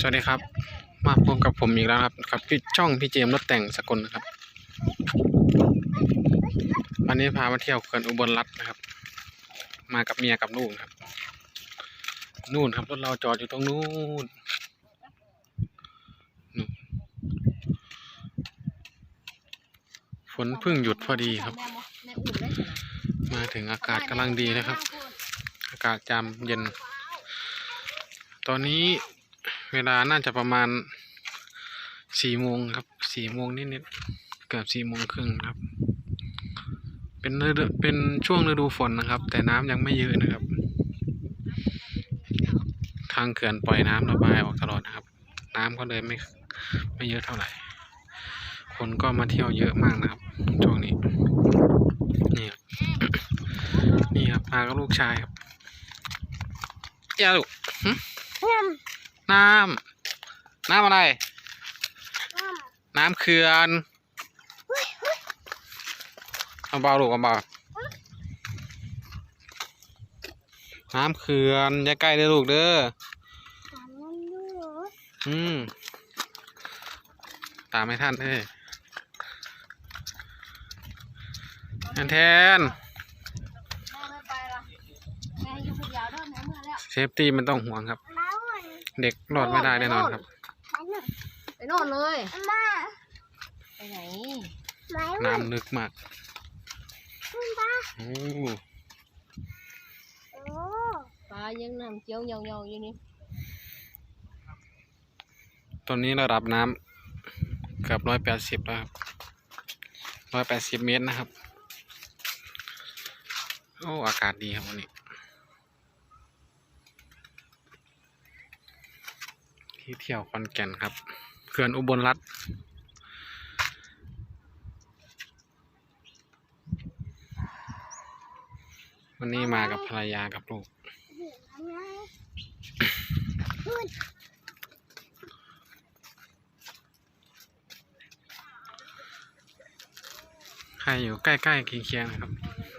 สวัสดีครับ มาพบกับผมอีกแล้วครับกับพี่ช่องพี่เจมส์รถแต่งสกลนะครับ วันนี้พามาเที่ยวเขื่อนอุบลรัตน์นะครับ มากับเมียกับลูกนครับ นู่นครับรถเราจอดอยู่ตรงนู้นนู่นฝนเพิ่งหยุดพอดีครับ มาถึงอากาศกำลังดีเลยครับ อากาศจามเย็น ตอนนี้ เวลาน่าจะประมาณสี่โมงครับสี่โมงนิดๆเกือบสี่โมงครึ่งครับ เป็นฤดูเป็นช่วงฤดูฝนนะครับ แต่น้ำยังไม่เยอะนะครับ ทางเขื่อนปล่อยน้ำระบายออกตลอดนะครับ น้ำก็เลยไม่ไม่เยอะเท่าไหร่ คนก็มาเที่ยวเยอะมากนะครับ ช่วงนี้นี่ครับนี่ครับมากับลูกชายครับเจ้าลูกหึ น้ำน้ำอะไร น้ำเขื่อนเอาเบาลูกเอาเบาน้ำเขื่อนอย่าใกล้เลยลูกเด้ออืมตามให้ท่านเอ้ยแทนแทนเซฟตี้มันต้องห่วงครับ เด็กรอดไม่ได้แน่นอนครับ ไปโน่นเลยไปไหนน้ำลึกมากโอ้ปลายังน้ำเจียวเยาๆอยู่นี่ตอนนี้ระดับน้ำเกือบร้อยแปดสิบแล้วครับร้อยแปดสิบเมตรนะครับ โอ้ อากาศดีครับวันนี้ ที่เที่ยวขอนแก่นครับเขื่อนอุบลรัฐวันนี้มากับภรรยากับลูก ใครอยู่ใกล้ๆเคียงๆนะครับ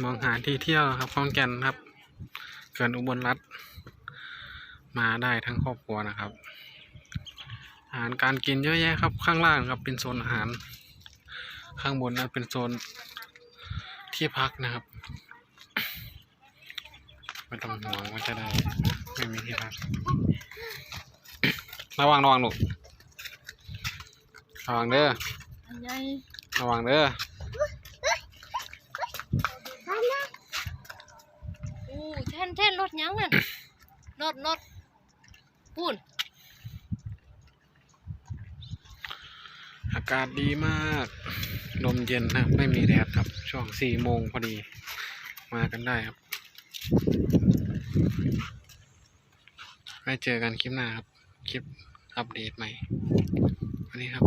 มองหาที่เที่ยวครับขอนแก่นครับเขื่อนอุบลรัฐ มาได้ทั้งครอบครัวนะครับ อาหารการกินเยอะแยะครับ ข้างล่างครับเป็นโซนอาหาร ข้างบนนั้นเป็นโซนที่พักนะครับ ไม่ต้องห่วงว่าจะได้ ไม่มีที่พัก ระวังระวังลูกระวังเด้อระวังเด้ออู้แท่นแท่นรถยังนั่นรถรถปูนากาศดีมากลมเย็นนะไม่มีแดดครับ ช่วงสี่โมงพอดี มากันได้ครับไว้เจอกันคลิปหน้าครับ คลิปอัปเดตใหม่ วันนี้ครับ